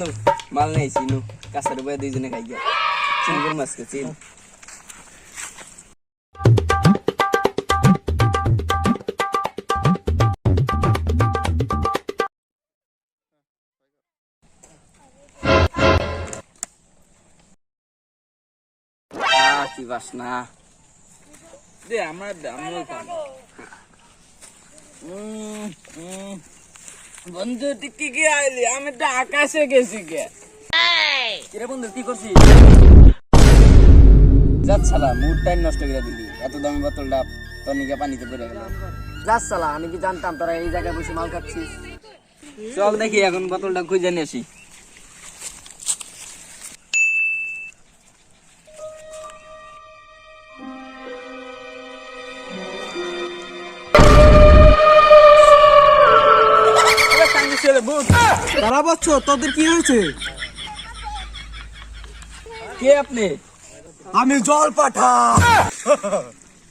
বাল নাই চিনু কাছের বয়ে দুইজনে খাই গিয়া চিংড়ির মাছকে চিন আহ, কি বাসনা দে আমার দে বন্ধু তুই কি কি আইলি? আমি তো আকাশে গেছি কে কিরে বন্ধু কি করছিস? যাচ্ছ শালা মুড টাইম নষ্ট করে দিলি। এত দামি বোতলটা তোর নিকে পানিতে পড়ে গেল। যাচ্ছ সালা আমি কি জানতাম তোরা এই জায়গায় বসে মাল খাচ্ছিস? চল দেখি এখন বোতলটা খুঁজে নিয়ে আসি। তারা বচ্চ তোদের কি হয়েছে? কে আপনি? আমি জল পাঠা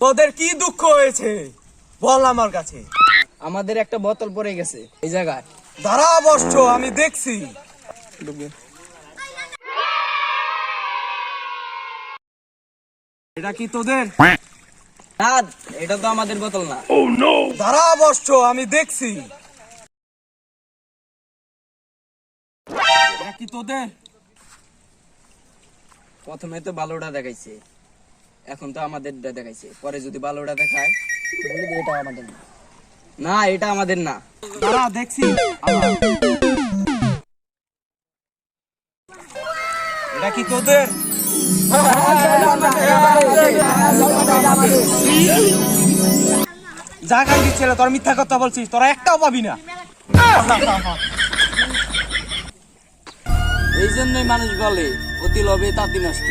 তোদের কি দুঃখ হয়েছে? বল আমার কাছে। আমাদের একটা বোতল পড়ে গেছে এই জায়গায়। দাঁড়া বসছ আমি দেখছি। এটা কি তোদের? এটা তো আমাদের বোতল না। দাঁড়া বসছ আমি দেখছি। কি তোদের? প্রথমে তো ভালোটা দেখাইছে। এখন তো আমাদের দেখাইছে। পরে যদি ভালোটা দেখায় এটা আমাদের না। না এটা আমাদের না। দাঁড়া দেখছি। এটা কি তোদের? যা খাই দিচ্ছিল তোর মিথ্যা কথা বলছিস তোরা একটাও পাবি না। এই জন্যই মানুষ বলে অতি লোভে তাঁতি নষ্ট।